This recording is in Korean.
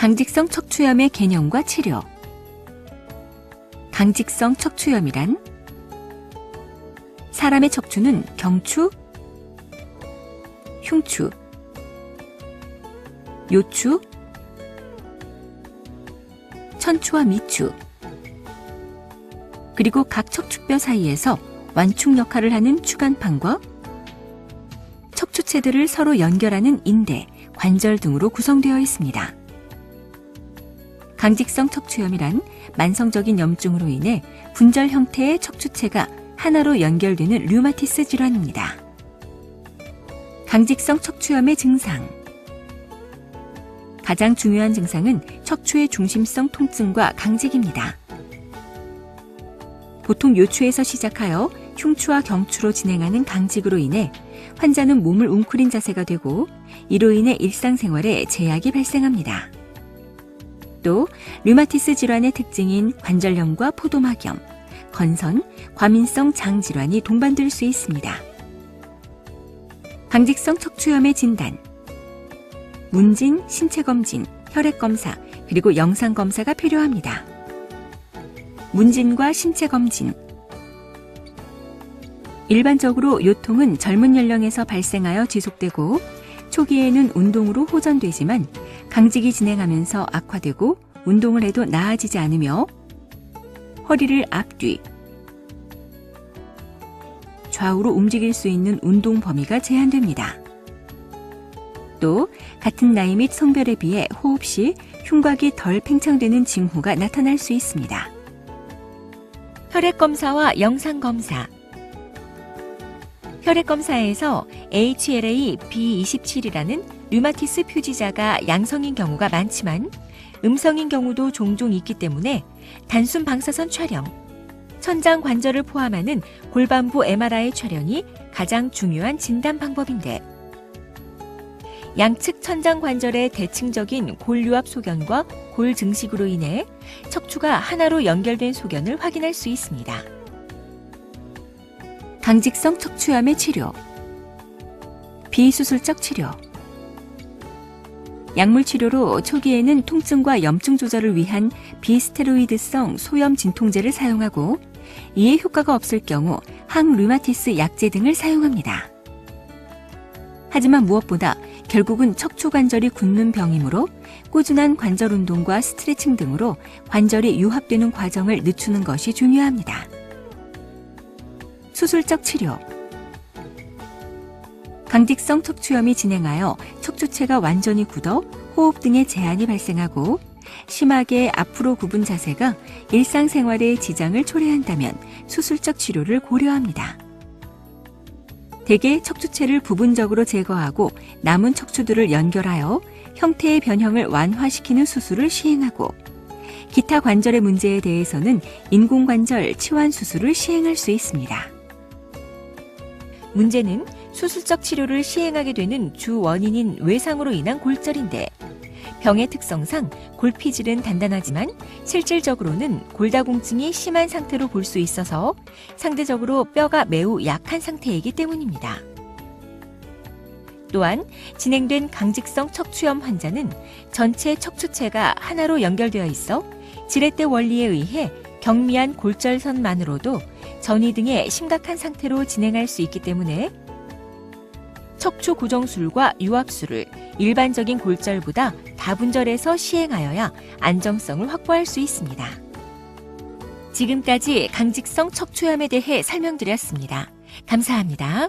강직성 척추염의 개념과 치료. 강직성 척추염이란 사람의 척추는 경추, 흉추, 요추, 천추와 미추, 그리고 각 척추뼈 사이에서 완충 역할을 하는 추간판과 척추체들을 서로 연결하는 인대, 관절 등으로 구성되어 있습니다. 강직성 척추염이란 만성적인 염증으로 인해 분절 형태의 척추체가 하나로 연결되는 류마티스 질환입니다. 강직성 척추염의 증상. 가장 중요한 증상은 척추의 중심성 통증과 강직입니다. 보통 요추에서 시작하여 흉추와 경추로 진행하는 강직으로 인해 환자는 몸을 웅크린 자세가 되고 이로 인해 일상생활에 제약이 발생합니다. 또 류마티스 질환의 특징인 관절염과 포도막염, 건선, 과민성 장 질환이 동반될 수 있습니다. 강직성 척추염의 진단 문진, 신체 검진, 혈액 검사, 그리고 영상 검사가 필요합니다. 문진과 신체 검진 일반적으로 요통은 젊은 연령에서 발생하여 지속되고 초기에는 운동으로 호전되지만 강직이 진행하면서 악화되고 운동을 해도 나아지지 않으며 허리를 앞뒤, 좌우로 움직일 수 있는 운동 범위가 제한됩니다. 또 같은 나이 및 성별에 비해 호흡 시 흉곽이 덜 팽창되는 징후가 나타날 수 있습니다. 혈액 검사와 영상 검사 혈액 검사에서 HLA B27이라는 류마티스 표지자가 양성인 경우가 많지만 음성인 경우도 종종 있기 때문에 단순 방사선 촬영, 천장 관절을 포함하는 골반부 MRI 촬영이 가장 중요한 진단 방법인데 양측 천장 관절의 대칭적인 골유압 소견과 골 증식으로 인해 척추가 하나로 연결된 소견을 확인할 수 있습니다. 강직성 척추염의 치료 비수술적 치료 약물 치료로 초기에는 통증과 염증 조절을 위한 비스테로이드성 소염 진통제를 사용하고 이에 효과가 없을 경우 항류마티스 약제 등을 사용합니다. 하지만 무엇보다 결국은 척추 관절이 굳는 병이므로 꾸준한 관절 운동과 스트레칭 등으로 관절이 유합되는 과정을 늦추는 것이 중요합니다. 수술적 치료 강직성 척추염이 진행하여 척추체가 완전히 굳어 호흡 등의 제한이 발생하고 심하게 앞으로 굽은 자세가 일상생활에 지장을 초래한다면 수술적 치료를 고려합니다. 대개 척추체를 부분적으로 제거하고 남은 척추들을 연결하여 형태의 변형을 완화시키는 수술을 시행하고 기타 관절의 문제에 대해서는 인공관절 치환 수술을 시행할 수 있습니다. 문제는 수술적 치료를 시행하게 되는 주 원인인 외상으로 인한 골절인데 병의 특성상 골피질은 단단하지만 실질적으로는 골다공증이 심한 상태로 볼 수 있어서 상대적으로 뼈가 매우 약한 상태이기 때문입니다. 또한 진행된 강직성 척추염 환자는 전체 척추체가 하나로 연결되어 있어 지렛대 원리에 의해 경미한 골절선만으로도 전이 등의 심각한 상태로 진행할 수 있기 때문에 척추 고정술과 유압술을 일반적인 골절보다 다분절해서 시행하여야 안정성을 확보할 수 있습니다. 지금까지 강직성 척추염에 대해 설명드렸습니다. 감사합니다.